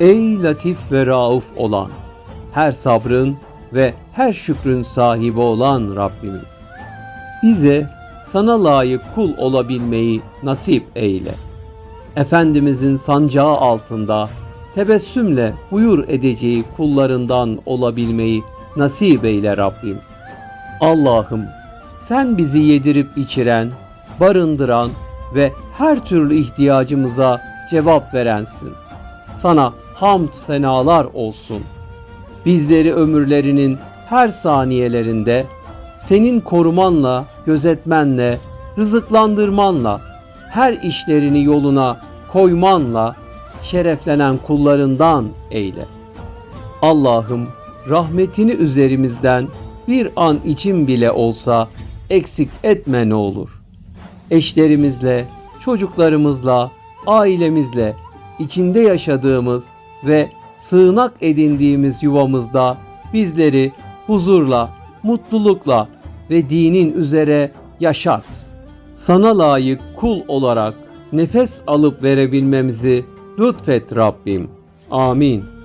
Ey latif ve rauf olan, her sabrın ve her şükrün sahibi olan Rabbimiz. Bize sana layık kul olabilmeyi nasip eyle. Efendimizin sancağı altında tebessümle buyur edeceği kullarından olabilmeyi nasip eyle Rabbim. Allah'ım sen bizi yedirip içiren, barındıran ve her türlü ihtiyacımıza cevap verensin. Sana hamd senalar olsun. Bizleri ömürlerinin her saniyelerinde senin korumanla, gözetmenle, rızıklandırmanla, her işlerini yoluna koymanla şereflenen kullarından eyle. Allah'ım rahmetini üzerimizden bir an için bile olsa eksik etme ne olur. Eşlerimizle, çocuklarımızla, ailemizle, içinde yaşadığımız ve sığınak edindiğimiz yuvamızda bizleri huzurla, mutlulukla ve dinin üzere yaşat. Sana layık kul olarak nefes alıp verebilmemizi lütfet Rabbim. Amin.